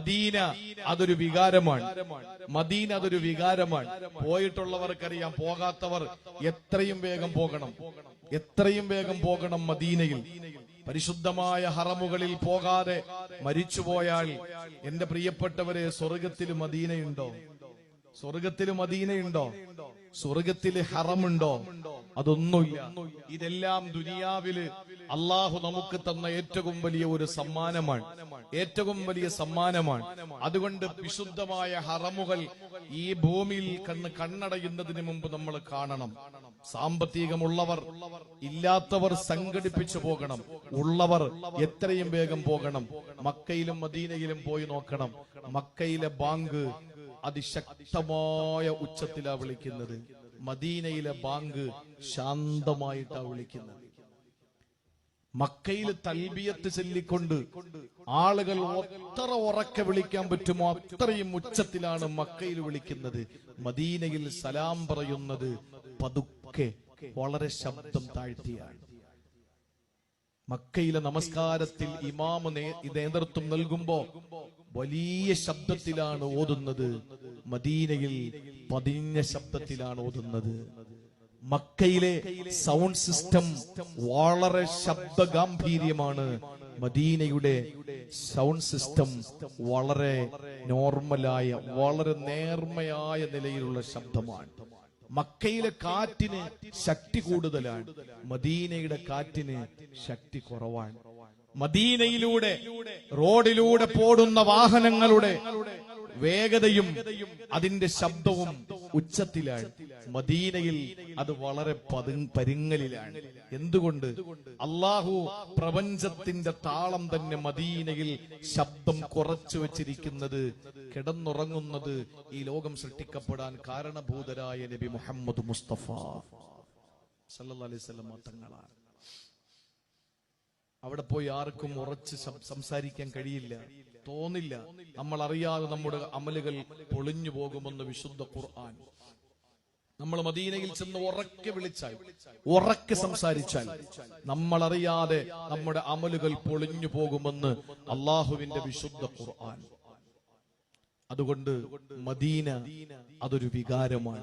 Medina അതൊരു വികാരമാണ്. Medina അതൊരു വികാരമാണ്. പോയിട്ടുള്ളവർക്കറിയാം പോകാത്തവർ എത്രയും വേഗം പോകണം. എത്രയും വേഗം പോകണം മദീനയിൽ. പരിശുദ്ധമായ ഹറമുകളിൽ പോകാതെ മരിച്ചുപോയാൽ എന്റെ പ്രിയപ്പെട്ടവരെ സ്വർഗത്തിൽ മദീനയുണ്ടോ? സ്വർഗത്തിൽ മദീനയുണ്ടോ? സ്വർഗത്തിൽ ഹറമുണ്ടോ? അതൊന്നുമില്ല. ഇതെല്ലാം ദുനിയാവിൽ അള്ളാഹു നമുക്ക് തന്ന ഏറ്റവും വലിയ ഒരു സമ്മാനമാണ്. ഏറ്റവും വലിയ സമ്മാനമാണ്. അതുകൊണ്ട് വിശുദ്ധമായ ഹറമുകൾ ഈ ഭൂമിയിൽ കണ്ണ് കണ്ണടയുന്നതിന് മുമ്പ് നമ്മൾ കാണണം. സാമ്പത്തികമുള്ളവർ ഇല്ലാത്തവർ സംഘടിപ്പിച്ചു പോകണം. ഉള്ളവർ എത്രയും വേഗം പോകണം. മക്കയിലും മദീനയിലും പോയി നോക്കണം. മക്കയിലെ ബാങ്ക് അതിശക്തമായ ഉച്ചത്തിലാ വിളിക്കുന്നത്. മദീനയിലെ ബാങ്ക് ശാന്തമായിട്ടാ വിളിക്കുന്നത്. മക്കയിൽ തൽബിയത്ത് ചൊല്ലിക്കൊണ്ട് ആളുകൾ എത്ര ഉറക്കെ വിളിക്കാൻ പറ്റുമോ? അത്രയും ഉച്ചത്തിലാണ് മക്കയിൽ വിളിക്കുന്നത്. മദീനയിൽ സലാം പറയുന്നത് പതുക്കെ വളരെ ശബ്ദം താഴ്ത്തിയാണ്. മക്കയിലെ നമസ്കാരത്തിൽ ഇമാമ് നേതൃത്വം നൽകുമ്പോ വലിയ ശബ്ദത്തിലാണ് ഓതുന്നത്. മദീനയിൽ പതിഞ്ഞ ശബ്ദത്തിലാണ് ഓതുന്നത്. മക്കയിലെ സൗണ്ട് സിസ്റ്റം വളരെ ശബ്ദഗാംഭീര്യമാണ്. മദീനയുടെ സൗണ്ട് സിസ്റ്റം വളരെ നോർമലായ വളരെ നേർമയായ നിലയിലുള്ള ശബ്ദമാണ്. മക്കയിലെ കാറ്റിന് ശക്തി കൂടുതലാണ്. മദീനയുടെ കാറ്റിന് ശക്തി കുറവാണ്. മദീനയിലൂടെ റോഡിലൂടെ പോടുന്ന വാഹനങ്ങളുടെ വേഗതയും അതിന്റെ ശബ്ദവും ഉച്ചത്തിലാണ്. മദീനയിൽ അത് വളരെ പരുങ്ങലിലാണ്. എന്തുകൊണ്ട്? അള്ളാഹു പ്രപഞ്ചത്തിന്റെ താളം തന്നെ മദീനയിൽ ശബ്ദം കുറച്ചു വച്ചിരിക്കുന്നത് കിടന്നുറങ്ങുന്നത് ഈ ലോകം സൃഷ്ടിക്കപ്പെടാൻ കാരണഭൂതരായ നബി മുഹമ്മദ് മുസ്തഫ. സല്ലല്ലാഹു അലൈഹി തങ്ങളാണ്. അവിടെ പോയി ആർക്കും ഉറച്ച് സംസാരിക്കാൻ കഴിയില്ല. തോന്നില്ല. നമ്മൾ അറിയാതെ നമ്മുടെ അമലുകൾ പൊളിഞ്ഞു പോകുമെന്ന് വിശുദ്ധ ഖുർആൻ. നമ്മൾ മദീനയിൽ ചെന്ന് ഉറക്കെ വിളിച്ചാൽ ഉറക്കെ സംസാരിച്ചാൽ നമ്മൾ അറിയാതെ നമ്മുടെ അമലുകൾ പൊളിഞ്ഞു പോകുമെന്ന് അള്ളാഹുവിന്റെ വിശുദ്ധ ഖുർആൻ. അതുകൊണ്ട് മദീന അതൊരു വികാരമാണ്.